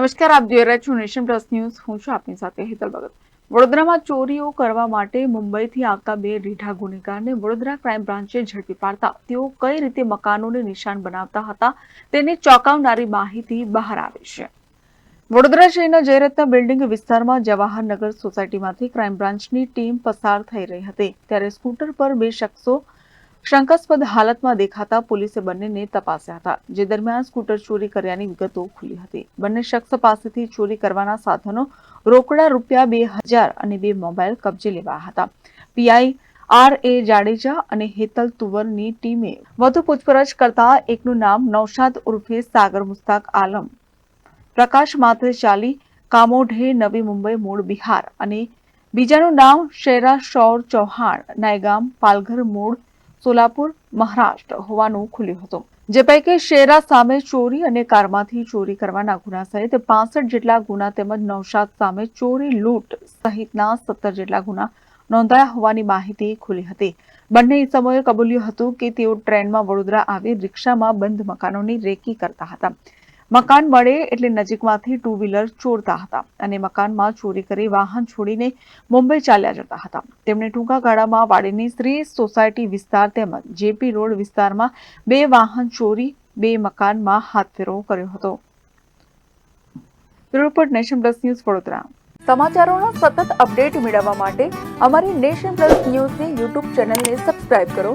નમસ્કાર, આપ જોઈ રહ્યા છો નેશન પ્લસ ન્યૂઝ. હું છું આપની સાથે હેતલ ભગત. વડોદરામાં ચોરીઓ કરવા માટે મુંબઈથી આવતા બે રીઢા ગુનેગારને વડોદરા ક્રાઇમ બ્રાન્ચે ઝડપી પાડતા. તેઓ કઈ રીતે મકાનોને નિશાન બનાવતા હતા, તેની ચોંકાવનારી માહિતી બહાર આવી છે. વડોદરા શહેરના જયરત્ન બિલ્ડિંગ વિસ્તારમાં જવાહરનગર સોસાયટીમાંથી ક્રાઇમ બ્રાન્ચની ટીમ પસાર થઈ રહી હતી. ત્યારે સ્કૂટર પર બે શખ્સો શંકાસ્પદ હાલતમાં દેખાતા પોલીસે બંનેને તપાસ્યા હતા, જે દરમિયાન સ્કૂટર ચોરી કર્યાની વિગતો ખુલી હતી. બંને શખ્સ પાસેથી ચોરી કરવાના સાધનો રોકડા રૂપિયા બે હજાર અને બે મોબાઈલ કબજે લેવાયા હતા. પીઆઈ આર એ જાડેજા અને હેતલ તુવરની ટીમે વધુ પૂછપરછ કરતા એકનું નામ નૌશાદ ઉર્ફે સાગર મુસ્તાક આલમ, પ્રકાશ માત્ર ચાલી કામોઢે નવી મુંબઈ મૂળ બિહાર અને બીજાનું નામ શેરા શૌર ચૌહાણ, નાયગામ પાલઘર મૂળ સોલાપુર, મહારાષ્ટ્ર હોવાનું ખુલ્યું હતું. જે પૈકી શેરા સામે ચોરી અને કારમાંથી ચોરી કરવાના ગુના સહિત પાસઠ જેટલા ગુના તેમજ નવશાદ સામે ચોરી લૂંટ સહિતના સત્તર જેટલા ગુના નોંધાયા હોવાની માહિતી ખુલી હતી. બંને ઇસમોએ કબૂલ્યું હતું કે તેઓ ટ્રેનમાં વડોદરા આવી રિક્ષામાં બંધ મકાનોની રેકી કરતા હતા. મકાન મળે એટલે નજીકમાંથી ટુ વ્હીલર ચોરતા હતા અને મકાનમાં ચોરી કરી વાહન છોડીને મુંબઈ ચાલ્યા જતા હતા. તેમણે ટૂંકા ગાળામાં વાડીની શ્રી સોસાયટી વિસ્તાર તેમજ જેપી રોડ વિસ્તારમાં બે વાહન ચોરી, બે મકાનમાં હાથફેરો કર્યો હતો. Report nation plus news Vadodara. સમાચારોના સતત અપડેટ મેળવવા માટે અમારી નેશન પ્લસ ન્યૂઝની યુટ્યુબ ચેનલને સબસ્ક્રાઇબ કરો.